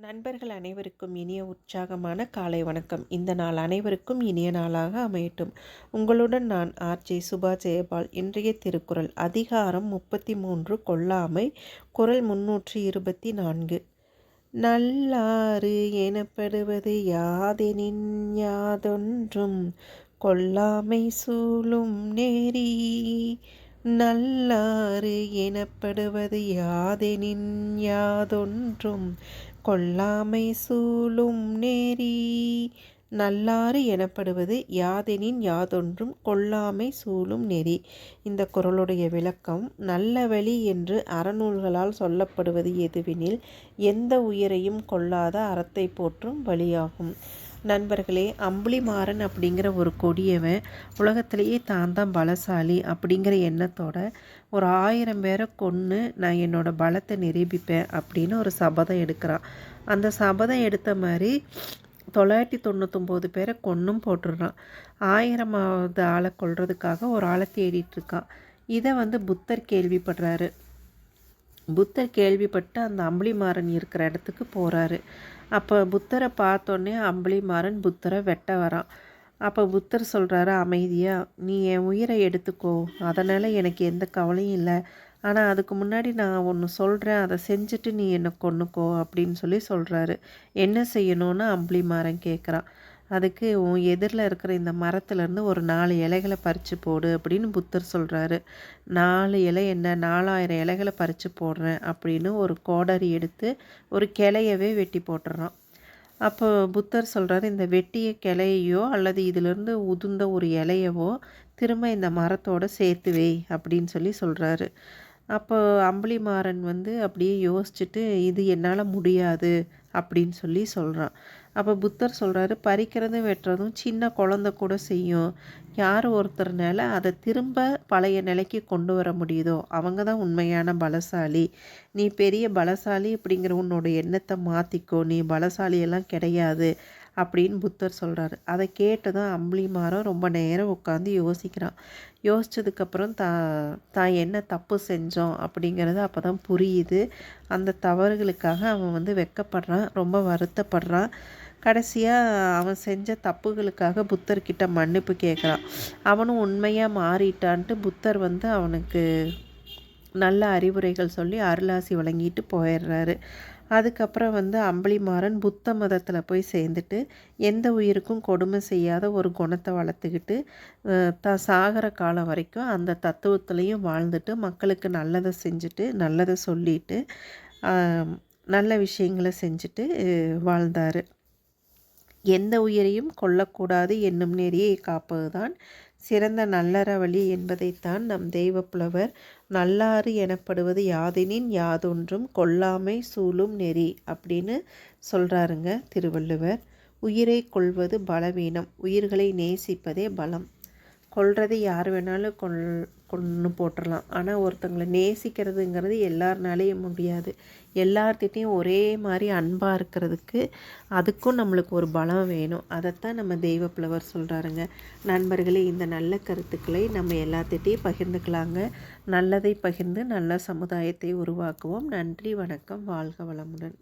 நண்பர்கள் அனைவருக்கும் இனிய உற்சாகமான காலை வணக்கம். இந்த நாள் அனைவருக்கும் இனிய நாளாக அமையட்டும். உங்களுடன் நான் ஆர்ஜே சுபா ஜெயபால். இன்றைய திருக்குறள் அதிகாரம் முப்பத்தி மூன்று கொல்லாமை குரல் முன்னூற்றி இருபத்தி நான்கு. நல்லாறு எனப்படுவது யாதெனின் யாதொன்றும் கொல்லாமை சூழும் நேரி. நல்லாறு எனப்படுவது யாதெனின் யாதொன்றும் கொல்லாமை சூழும் நெறி நல்லாறு எனப்படுவது யாதெனின் யாதொன்றும் கொல்லாமை சூழும் நெறி இந்த குரலுடைய விளக்கம் நல்ல வழி என்று அறநூல்களால் சொல்லப்படுவது எதுவெனில் எந்த உயிரையும் கொல்லாத அறத்தை போற்றும் வழியாகும். நண்பர்களே அம்புலிமாறன் அப்படிங்கிற ஒரு கொடியவன் உலகத்திலேயே தான் தான் பலசாலி அப்படிங்கிற எண்ணத்தோட ஒரு ஆயிரம் பேரை கொன்று நான் என்னோடய பலத்தை நிரூபிப்பேன் அப்படின்னு ஒரு சபதம் எடுக்கிறான். அந்த சபதம் எடுத்த மாதிரி தொள்ளாயிரத்தி தொண்ணூத்தொம்போது பேரை கொன்னும் போட்டுடுறான். ஆயிரமாவது ஆளை கொள்றதுக்காக ஒரு ஆளை தேடிட்டுருக்கான் இதை வந்து புத்தர் கேள்விப்படுறாரு. புத்தர் கேள்விப்பட்டு அந்த அம்பளிமாறன் இருக்கிற இடத்துக்கு போகிறாரு அப்போ புத்தரை பார்த்தோன்னே அம்பளிமாறன் புத்தரை வெட்ட வரான். அப்போ புத்தர் சொல்கிறாரு அமைதியாக நீ என் உயிரை எடுத்துக்கோ. அதனால் எனக்கு எந்த கவலையும் இல்லை. ஆனால் அதுக்கு முன்னாடி நான் ஒன்று சொல்கிறேன் அதை செஞ்சுட்டு நீ என்னை கொன்னுக்கோ அப்படின்னு சொல்லி சொல்கிறாரு என்ன செய்யணும்னு அம்பளிமாறன் கேட்குறான் அதுக்கு உன் எதிரில் இருக்கிற இந்த மரத்துலேருந்து ஒரு நாலு இலைகளை பறித்து போடு அப்படின்னு புத்தர் சொல்கிறாரு நாலு இலை என்ன? நாலாயிரம் இலைகளை பறித்து போடுறேன் அப்படின்னு ஒரு கோடரி எடுத்து ஒரு கிளையவே வெட்டி போட்டுடுறான் அப்போ புத்தர் சொல்கிறாரு இந்த வெட்டிய கிளையோ அல்லது இதிலிருந்து உதுந்த ஒரு இலையவோ திரும்ப இந்த மரத்தோடு சேர்த்து வை அப்படின்னு சொல்லி சொல்கிறாரு அப்போ அம்பளிமாறன் வந்து அப்படியே யோசிச்சுட்டு இது என்னால் முடியாது அப்படின்னு சொல்லி சொல்கிறான் அப்போ புத்தர் சொல்கிறாரு பறிக்கிறதும் வெட்டுறதும் சின்ன குழந்த கூட செய்யும். யார் ஒருத்தர்னால அதை திரும்ப பழைய நிலைக்கு கொண்டு வர முடியுதோ அவங்க தான் உண்மையான பலசாலி. நீ பெரிய பலசாலி அப்படிங்கிற உன்னோட எண்ணத்தை மாற்றிக்கோ நீ பலசாலியெல்லாம் கிடையாது. அப்படின்னு புத்தர் சொல்கிறாரு அதை கேட்டதும் அம்பளிமாரம் ரொம்ப நேரம் உட்காந்து யோசிக்கிறான். யோசித்ததுக்கப்புறம் தா தான் என்ன தப்பு செஞ்சோம் அப்படிங்கிறது அப்போ தான் புரியுது. அந்த தவறுகளுக்காக அவன் வந்து வெக்கப்படுறான் ரொம்ப வருத்தப்படுறான். கடைசியாக அவன் செஞ்ச தப்புகளுக்காக புத்தர்கிட்ட மன்னிப்பு கேட்குறான் அவனும் உண்மையாக மாறிட்டான்ட்டு புத்தர் வந்து அவனுக்கு நல்ல அறிவுரைகள் சொல்லி அருளாசி வழங்கிட்டு போயிடுறாரு. அதுக்கப்புறம் வந்து அம்பளிமாறன் புத்த மதத்தில் போய் சேர்ந்துட்டு எந்த உயிருக்கும் கொடுமை செய்யாத ஒரு குணத்தை வளர்த்துக்கிட்டு த சாகிற காலம் வரைக்கும் அந்த தத்துவத்துலேயும் வாழ்ந்துட்டு மக்களுக்கு நல்லதை செஞ்சுட்டு நல்லதை சொல்லிட்டு நல்ல விஷயங்களை செஞ்சுட்டு வாழ்ந்தார். எந்த உயிரையும் கொல்லக்கூடாது என்னும் நெறியை காப்பதுதான் சிறந்த நல்லற வழி என்பதைத்தான் நம் தெய்வப்புலவர் நல்லாறு எனப்படுவது யாதெனின் யாதொன்றும் கொல்லாமை சூழும் நெறி அப்படின்னு சொல்கிறாருங்க திருவள்ளுவர். உயிரை கொள்வது பலவீனம் உயிர்களை நேசிப்பதே பலம். கொள்வது யார் வேணாலும் கொள் கொன்று போட்டுடலாம் ஆனால் ஒருத்தங்களை நேசிக்கிறதுங்கிறது எல்லாருனாலேயும் முடியாது. எல்லார்த்திட்டையும் ஒரே மாதிரி அன்பாக இருக்கிறதுக்கு அதுக்கும் நம்மளுக்கு ஒரு பலம் வேணும். அதைத்தான் நம்ம தெய்வ புலவர் சொல்கிறாருங்க நண்பர்களே இந்த நல்ல கருத்துக்களை நம்ம எல்லாத்திட்டையும் பகிர்ந்துக்கலாங்க. நல்லதை பகிர்ந்து நல்ல சமுதாயத்தை உருவாக்குவோம். நன்றி வணக்கம். வாழ்க வளமுடன்.